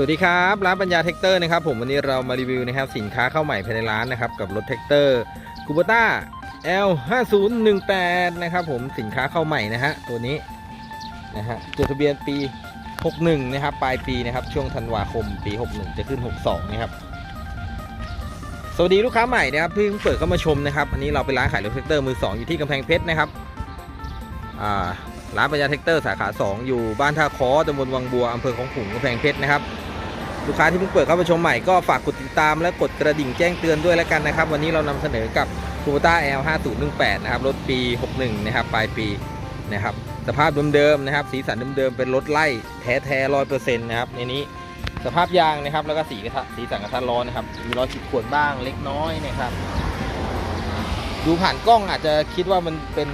สวัสดีครับร้านปัญญาเทคเตอร์นะครับผมวันนี้เรามารีวิวนะครับสินค้าเข้าใหม่ภายในร้านนะครับกับรถเทคเตอร์คูปต้า L 5 0 1 8 นะครับผมสินค้าเข้าใหม่นะฮะตัวนี้นะฮะจดทะเบียนปี 61 นะครับปลายปีนะครับช่วงธันวาคมปี 61 จะขึ้น 62 นะครับสวัสดีลูกค้าใหม่นะครับเพิ่งเปิดเข้ามาชมนะครับอันนี้เราเป็นร้านขายรถเทคเตอร์มือ 2 อยู่ที่กำแพงเพชรนะครับอ่าร้านปัญญาเทคเตอร์สาขา 2 อยู่บ้านท่าคอตำบลวังบัวอำเภอของขุงกำแพงเพชรนะครับ ลูกค้าที่เพิ่งเปิดเข้ามาชมใหม่ก็ฝากกดติดตามและกดกระดิ่งแจ้งเตือนด้วยแล้วกันนะครับ วันนี้เรานำเสนอกับ t o y o t a L 5018นะครับรถปี 61 นะครับปลายปีนะครับสภาพเดิมๆนะครับ สีสันเดิมๆเป็นรถไล่แท้แท้ร้อยเปอร์เซ็นต์นะครับในนี้สภาพยางนะครับ แล้วก็สีกระทะสีสันกระทะร้อนนะครับมีรอยขีดข่วนบ้างเล็กน้อยนะครับ ดูผ่านกล้องอาจจะคิดว่ามันเป็น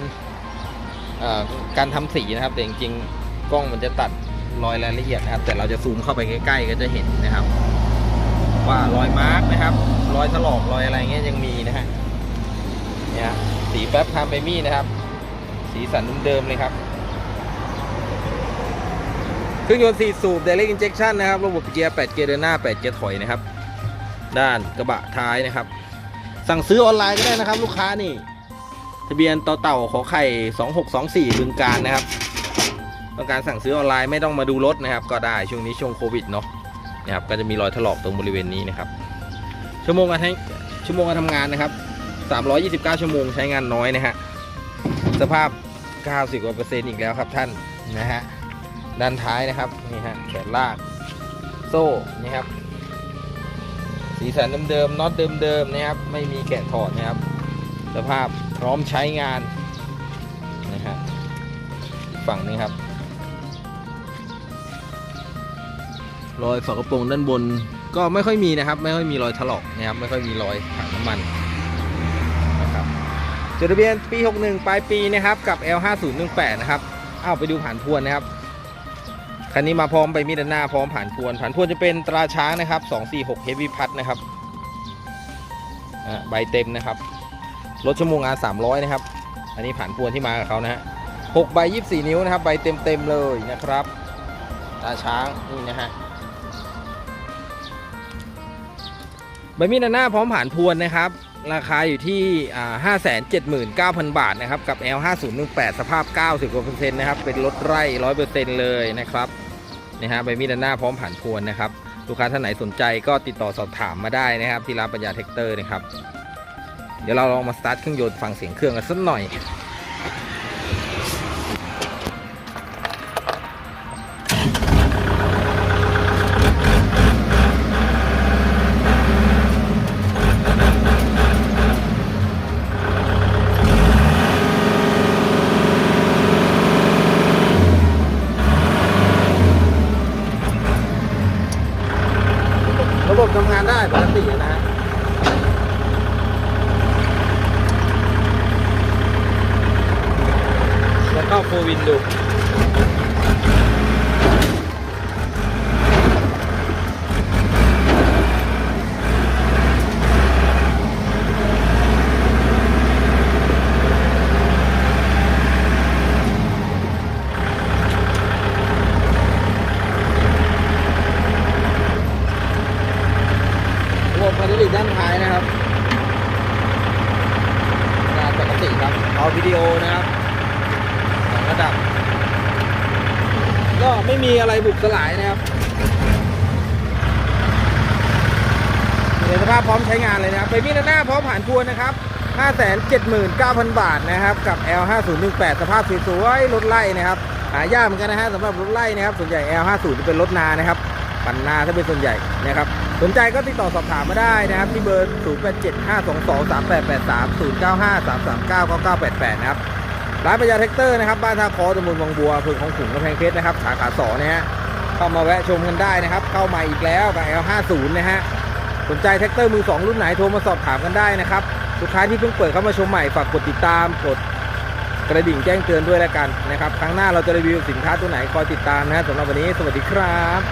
การทำสีนะครับ แต่จริงๆกล้องมันจะตัด รอยรายละเอียดนะครับ แต่เราจะซูมเข้าไปใกล้ๆ ก็จะเห็นนะครับ ว่ารอยมาร์กนะครับ รอยถลอกรอยอะไรเงี้ยยังมีนะฮะเนี่ยสีแป๊บคามเบมี่นะครับ สีสันเดิมๆเลยครับเครื่องยนต์ 4 สูบ Direct Injection นะครับ ระบบเกียร์ 8 เกียร์เดินหน้า 8 เกียร์ถอยนะครับ ด้านกระบะท้ายนะครับ สั่งซื้อออนไลน์ก็ได้นะครับ ลูกค้านี่ ทะเบียนต่อเต่าขอไข่ 2624บึงการนะครับ ต้องการสั่งซื้อออนไลน์ไม่ต้องมาดูรถนะครับ ก็ได้ช่วงนี้ช่วงโควิดเนาะนะครับก็จะมีรอยถลอกตรงบริเวณนี้นะครับ ชั่วโมงการใช้ชั่วโมงการทำงานนะครับ 329 ชั่วโมงใช้งานน้อยนะฮะสภาพ 90กว่าเปอร์เซ็นต์อีกแล้วครับท่านนะฮะด้านท้ายนะครับนี่ฮะแขนลากโซ่นี่ครับสีสันเดิมๆน็อตเดิมๆนะครับ ไม่มีแกะถอดนะครับ สภาพพร้อมใช้งานนะฮะฝั่งนี้ครับ รอยฝากระโปรงด้านบน ก็ไม่ค่อยมีนะครับ ไม่ค่อยมีรอยถลอกนะครับ ไม่ค่อยมีรอยถังน้ำมันนะครับจดทะเบียนปี 61 ปลายปีนะครับกับ L 5 0 1 8 นะครับอ้าวไปดูผ่านพวนนะครับคันนี้มาพร้อมใบมีด้านหน้าพร้อมผ่านพวน ผ่านพวนจะเป็นตราช้างนะครับ 246 Heavy พัดนะครับใบเต็มนะครับรถชั่วโมงงาน300 นะครับ อันนี้ผ่านพวนที่มากับเขานะฮะ6ใบ 24 นิ้วนะครับ ใบเต็มๆเลยนะครับ ตาช้างนี่นะฮะ ใบมีดด้าหน้าพร้อมผ่านพวนนะครับ ราคาอยู่ที่ 579,000 บาทนะครับ กับ L 5018 สภาพ 90กว่าเปอร์เซ็นะครับ เป็นรถไร่ 100%เลยนะครับนะฮะใบมีดด้าหน้าพร้อมผ่านพวนนะครับ ลูกค้าท่านไหนสนใจก็ติดต่อสอบถามมาได้นะครับ ที่ร้านปัญญาเทคเตอร์นะครับ เดี๋ยวเราลองมาสตาร์ทเครื่องยนต์ฟังเสียงเครื่องกันสักหน่อย ทำงานได้ปกตินะฮะแล้วก็โฟวินดู ระบบไฮดรอลิกด้านท้ายนะครับงานปกติครับ เอา วิดีโอนะครับสองระดับ ก็ไม่มีอะไรบุบสลายนะครับในสภาพพร้อมใช้งานเลยนะครับไปมีหน้าพร้อมผ่านพวนนะครับ579,000 บาทนะครับกับ L5018 สภาพสวยๆรถไล่นะครับหายากเหมือนกันนะฮะสำหรับรถไล่นะครับส่วนใหญ่ L50 จะเป็นรถนานะครับปันนาถ้าเป็นส่วนใหญ่นะครับสนใจก็ติดต่อสอบถามมาได้นะครับ ที่เบอร์ 0875223883 095 339 9988 นะครับ ร้านปัญญาแท็กเตอร์นะครับ บ้านท่าคอตำบลวังบัวอำเภอของขุงกำแพงเพชรนะครับ สาขาสองนะฮะ เข้ามาแวะชมกันได้นะครับ เข้ามาอีกแล้วกับ L50 นะฮะ สนใจแท็กเตอร์มือ 2 รุ่นไหนโทรมาสอบถามกันได้นะครับ ลูกค้าที่เพิ่งเปิดเข้ามาชมใหม่ฝากกดติดตาม กดกระดิ่งแจ้งเตือนด้วยแล้วกันนะครับ ครั้งหน้าเราจะรีวิวสินค้าตัวไหนคอยติดตามนะฮะสำหรับวันนี้ สวัสดีครับ